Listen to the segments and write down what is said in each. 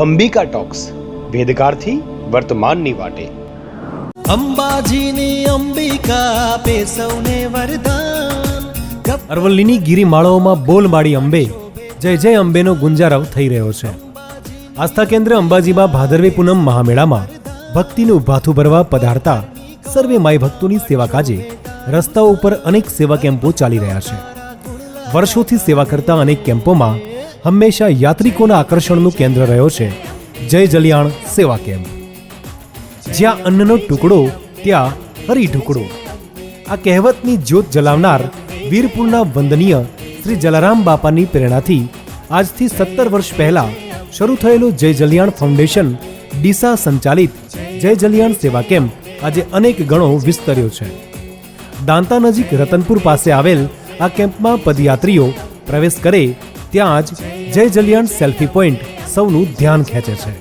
Ambika talks વેદકારથી વર્તમાનની વાટે. અંબાજીની અંબિકા આપે સૌને વરદાન. અરવલ્લીની ગિરિમાળાઓમાં બોલમાળી અંબે. જય જય અંબેનો ગુંજારવ થઈ રહ્યો છે. આસ્થા કેન્દ્ર અંબાજીમાં ભાદરવી પૂનમ મહામેળામાં ભક્તિનું ભાથું ભરવા પધારતા સર્વે માય ભક્તોની સેવા કાજે રસ્તાઓ ઉપર અનેક સેવા કેમ્પો ચાલી રહ્યા છે. વર્ષોથી સેવા કરતા અનેક કેમ્પોમાં હંમેશા યાત્રિકોના આકર્ષણનું કેન્દ્ર રહ્યો છે. જય જલિયાણ સેવા કેમ્પ. જ્યાં અન્નનો ટુકડો, ત્યાં હરી ઢુકડો. આ કહેવતની જ્યોત જલાવનાર વીરપુરના વંદનીય શ્રી જલારામ બાપાની પ્રેરણાથી આજથી સત્તર વર્ષ પહેલાં શરૂ થયેલું જય જલિયાણ ફાઉન્ડેશન ડીસા સંચાલિત જય જલિયાણ સેવા કેમ્પ આજે અનેક ગણો વિસ્તર્યો છે. દાંતા નજીક રતનપુર પાસે આવેલ આ કેમ્પમાં પદયાત્રીઓ પ્રવેશ કરે ત્યાં જ જય જલિયાણ સેલ્ફી પોઈન્ટ સૌનું ધ્યાન ખેંચે છે.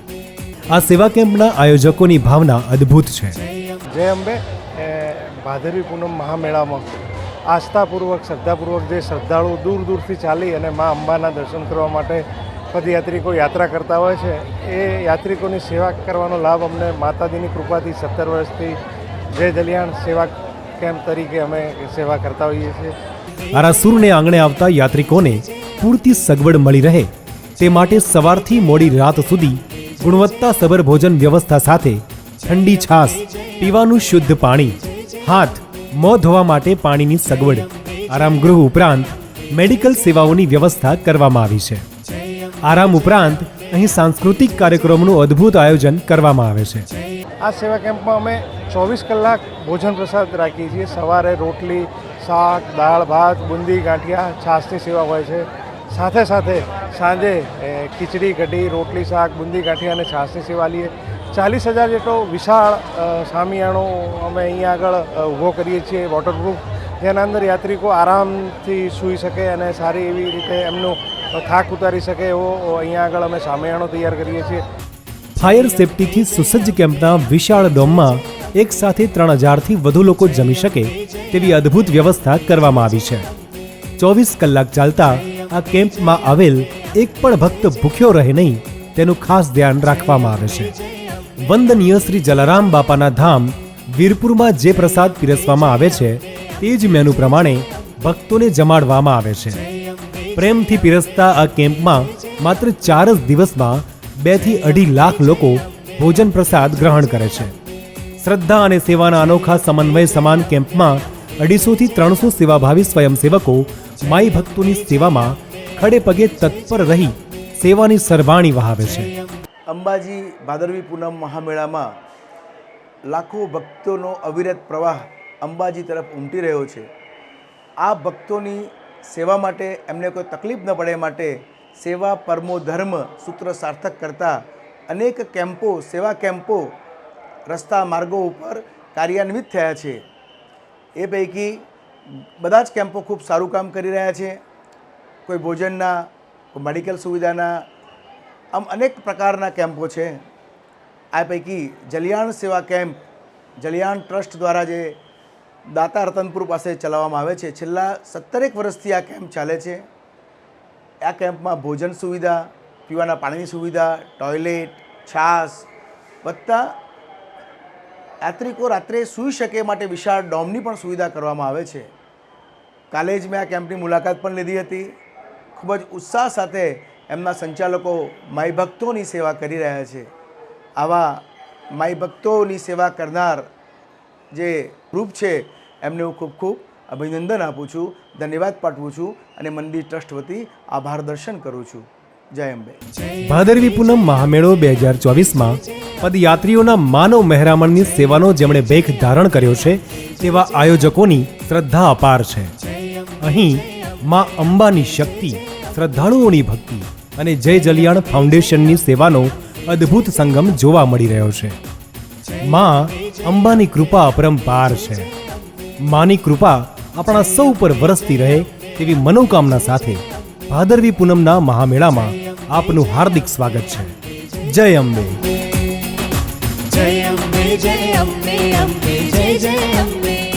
આ સેવા કેમ્પના આયોજકોની ભાવના અદ્ભુત છે. જય અંબે એ ભાદરવી પૂનમ મહામેળામાં આસ્થાપૂર્વક શ્રદ્ધાપૂર્વક જે શ્રદ્ધાળુ દૂર દૂરથી ચાલી અને મા અંબાના દર્શન કરવા માટે પદયાત્રિકો યાત્રા કરતા હોય છે એ યાત્રિકોની સેવા કરવાનો લાભ અમને માતાજીની કૃપાથી સત્તર વર્ષથી જય જલિયાણ સેવા કેમ્પ તરીકે અમે સેવા કરતા હોઈએ છીએ. આરાસુરને આંગણે આવતા યાત્રિકોને પૂરતી સગવડ મળી રહે તે માટે સવારથી મોડી રાત સુધી ગુણવત્તાસભર ભોજન વ્યવસ્થા સાથે ઠંડી છાશ, પીવાનું શુદ્ધ પાણી, હાથ, મોં ધોવા માટે પાણીની સગવડ આરામગૃહ ઉપરાંત મેડિકલ સેવાઓની વ્યવસ્થા કરવામાં આવી છે. આરામ ઉપરાંત અહીં સાંસ્કૃતિક કાર્યક્રમનું અદ્ભુત આયોજન કરવામાં આવે છે. આ સેવા કેમ્પમાં અમે ચોવીસ કલાક ભોજન પ્રસાદ રાખીએ છીએ. સવારે રોટલી, શાક, દાળ, ભાત, બુંદી, ગાંઠિયા, છાશની સેવા હોય છે. સાથે સાથે સાંજે ખીચડી, કઢી, રોટલી, શાક, બુંદી, ગાંઠિયા અને છાશની સેવા લઈએ. ચાલીસ હજાર જેટલો વિશાળ સામિયાણો અમે અહીંયા આગળ ઊભો કરીએ છીએ વોટરપ્રૂફ જેના અંદર યાત્રિકો આરામથી સૂઈ શકે અને સારી એવી રીતે એમનું થાક ઉતારી શકે એવો અહીંયા આગળ અમે સામિયાણો તૈયાર કરીએ છીએ. ફાયર સેફટીથી સુસજ્જ કેમ્પના વિશાળ ડોમમાં એક સાથે ત્રણ હજારથી વધુ લોકો જમી શકે તેવી અદ્ભુત વ્યવસ્થા કરવામાં આવી છે. ચોવીસ કલાક ચાલતા આ કેમ્પમાં આવેલ એક પણ ભક્ત ભૂખ્યો રહે નહીં, તેનું ખાસ ધ્યાન રાખવામાં આવે છે. વંદનીય શ્રી જલારામ બાપાના ધામ વીરપુરમાં જે પ્રસાદ પીરસવામાં આવે છે, તે જ મેનુ પ્રમાણે ભક્તોને જમાડવામાં આવે છે. પ્રેમથી પીરસતા આ કેમ્પમાં માત્ર ચાર જ દિવસમાં બેથી અઢી લાખ લોકો ભોજન પ્રસાદ ગ્રહણ કરે છે. શ્રદ્ધા અને સેવાના અનોખા સમન્વય સમાન કેમ્પમાં અઢીસોથી ત્રણસો સેવાભાવી સ્વયંસેવકો માઈ ભક્તોની સેવામાં ખડે પગે તત્પર રહી સેવાની સરવાણી વહાવે છે. અંબાજી ભાદરવી પૂનમ મહામેળામાં લાખો ભક્તોનો અવિરત પ્રવાહ અંબાજી તરફ ઉમટી રહ્યો છે. આ ભક્તોની સેવા માટે એમને કોઈ તકલીફ ન પડે માટે સેવા પરમો ધર્મ સૂત્ર સાર્થક કરતા અનેક કેમ્પો, સેવા કેમ્પો, રસ્તા માર્ગો ઉપર કાર્યાન્વિત થયા છે. એ પૈકી બધા જ કેમ્પો ખૂબ સારું કામ કરી રહ્યા છે. કોઈ ભોજનના, કોઈ મેડિકલ સુવિધાના, આમ અનેક પ્રકારના કેમ્પો છે. આ પૈકી જલિયાણ સેવા કેમ્પ, જલિયાણ ટ્રસ્ટ દ્વારા જે દાતા રતનપુર પાસે ચલાવવામાં આવે છે, છેલ્લા સત્તરેક વર્ષથી આ કેમ્પ ચાલે છે. આ કેમ્પમાં ભોજન સુવિધા, પીવાના પાણીની સુવિધા, ટોયલેટ છાશ વત્તા યાત્રિકો રાત્રે સૂઈ શકે માટે વિશાળ ડોમની પણ સુવિધા કરવામાં આવે છે. કાલે જ મેં આ કેમ્પની મુલાકાત પણ લીધી હતી. ખૂબ જ ઉત્સાહ સાથે એમના સંચાલકો માઈ ભક્તોની સેવા કરી રહ્યા છે. આવા માઈ ભક્તોની સેવા કરનાર જે ગ્રુપ છે, એમને હું ખૂબ ખૂબ અભિનંદન આપું છું, ધન્યવાદ પાઠવું છું અને મંદિર ટ્રસ્ટ વતી આભાર દર્શન કરું છું. જય અંબે. ભાદરવી પૂનમ મહામેળો બે હજાર ચોવીસમાં પદયાત્રીઓના માનવ મહેરામણની સેવાનો જેમણે બેખ ધારણ કર્યો છે, તેવા આયોજકોની શ્રદ્ધા અપાર છે. અહીં માં અંબાની શક્તિ, શ્રદ્ધાળુઓની ભક્તિ અને જય જલિયાણ ફાઉન્ડેશનની સેવાનો અદ્ભુત સંગમ જોવા મળી રહ્યો છે. માં અંબાની કૃપા અપરંપાર છે. માની કૃપા આપણા સૌ પર વરસતી રહે તેવી મનોકામના સાથે ભાદરવી પૂનમના મહામેળામાં આપનું હાર્દિક સ્વાગત છે. જય અંબે. જય અંબે જય અંબે અંબે જય જય અંબે